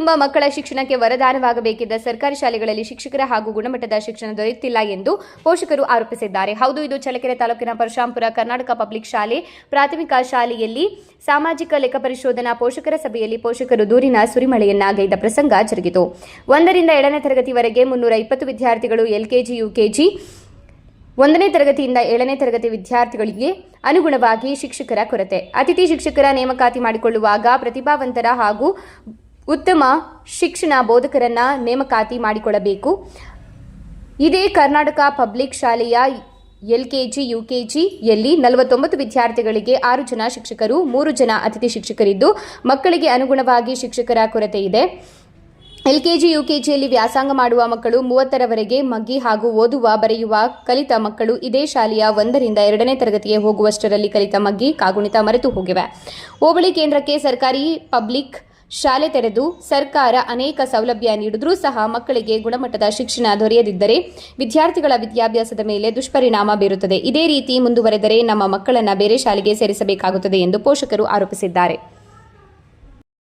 ಎಂಬ ಮಕ್ಕಳ ಶಿಕ್ಷಣಕ್ಕೆ ವರದಾನವಾಗಬೇಕಿದ್ದ ಸರ್ಕಾರಿ ಶಾಲೆಗಳಲ್ಲಿ ಶಿಕ್ಷಕರ ಹಾಗೂ ಗುಣಮಟ್ಟದ ಶಿಕ್ಷಣ ದೊರೆಯುತ್ತಿಲ್ಲ ಎಂದು ಪೋಷಕರು ಆರೋಪಿಸಿದ್ದಾರೆ. ಹೌದು, ಇದು ಚಳ್ಳಕೆರೆ ತಾಲೂಕಿನ ಪರಶಾಂಪುರ ಕರ್ನಾಟಕ ಪಬ್ಲಿಕ್ ಶಾಲೆ ಪ್ರಾಥಮಿಕ ಶಾಲೆಯಲ್ಲಿ ಸಾಮಾಜಿಕ ಲೆಕ್ಕ ಪರಿಶೋಧನಾ ಪೋಷಕರ ಸಭೆಯಲ್ಲಿ ಪೋಷಕರು ದೂರಿನ ಸುರಿಮಳೆಯನ್ನಾಗೈದ ಪ್ರಸಂಗ ಜರುಗಿತು. ಒಂದರಿಂದ ಏಳನೇ ತರಗತಿವರೆಗೆ ಮುನ್ನೂರ ಇಪ್ಪತ್ತು ವಿದ್ಯಾರ್ಥಿಗಳು ಎಲ್ಕೆಜಿ, ಯುಕೆಜಿ. ಒಂದನೇ ತರಗತಿಯಿಂದ ಏಳನೇ ತರಗತಿ ವಿದ್ಯಾರ್ಥಿಗಳಿಗೆ ಅನುಗುಣವಾಗಿ ಶಿಕ್ಷಕರ ಕೊರತೆ. ಅತಿಥಿ ಶಿಕ್ಷಕರ ನೇಮಕಾತಿ ಮಾಡಿಕೊಳ್ಳುವಾಗ ಪ್ರತಿಭಾವಂತರ ಹಾಗೂ ಉತ್ತಮ ಶಿಕ್ಷಣ ಬೋಧಕರನ್ನ ನೇಮಕಾತಿ ಮಾಡಿಕೊಳ್ಳಬೇಕು. ಇದೇ ಕರ್ನಾಟಕ ಪಬ್ಲಿಕ್ ಶಾಲೆಯ ಎಲ್ಕೆಜಿ ಯುಕೆಜಿಯಲ್ಲಿ ನಲವತ್ತೊಂಬತ್ತು ವಿದ್ಯಾರ್ಥಿಗಳಿಗೆ ಆರು ಜನ ಶಿಕ್ಷಕರು, ಮೂರು ಜನ ಅತಿಥಿ ಶಿಕ್ಷಕರಿದ್ದು, ಮಕ್ಕಳಿಗೆ ಅನುಗುಣವಾಗಿ ಶಿಕ್ಷಕರ ಕೊರತೆ ಇದೆ. ಎಲ್ಕೆಜಿ ಯುಕೆಜಿಯಲ್ಲಿ ವ್ಯಾಸಂಗ ಮಾಡುವ ಮಕ್ಕಳು ಮೂವತ್ತರವರೆಗೆ ಮಗ್ಗಿ ಹಾಗೂ ಓದುವ ಬರೆಯುವ ಕಲಿತ ಮಕ್ಕಳು ಇದೇ ಶಾಲೆಯ ಒಂದರಿಂದ ಎರಡನೇ ತರಗತಿಗೆ ಹೋಗುವಷ್ಟರಲ್ಲಿ ಕಲಿತ ಮಗ್ಗಿ ಕಾಗುಣಿತ ಮರೆತು ಹೋಗಿವೆ. ಹೋಬಳಿ ಕೇಂದ್ರಕ್ಕೆ ಸರ್ಕಾರಿ ಪಬ್ಲಿಕ್ ಶಾಲೆ ತೆರೆದು ಸರ್ಕಾರ ಅನೇಕ ಸೌಲಭ್ಯ ನೀಡಿದ್ರೂ ಸಹ ಮಕ್ಕಳಿಗೆ ಗುಣಮಟ್ಟದ ಶಿಕ್ಷಣ ದೊರೆಯದಿದ್ದರೆ ವಿದ್ಯಾರ್ಥಿಗಳ ವಿದ್ಯಾಭ್ಯಾಸದ ಮೇಲೆ ದುಷ್ಪರಿಣಾಮ ಬೀರುತ್ತದೆ. ಇದೇ ರೀತಿ ಮುಂದುವರೆದರೆ ನಮ್ಮ ಮಕ್ಕಳನ್ನು ಬೇರೆ ಶಾಲೆಗೆ ಸೇರಿಸಬೇಕಾಗುತ್ತದೆ ಎಂದು ಪೋಷಕರು ಆರೋಪಿಸಿದ್ದಾರೆ.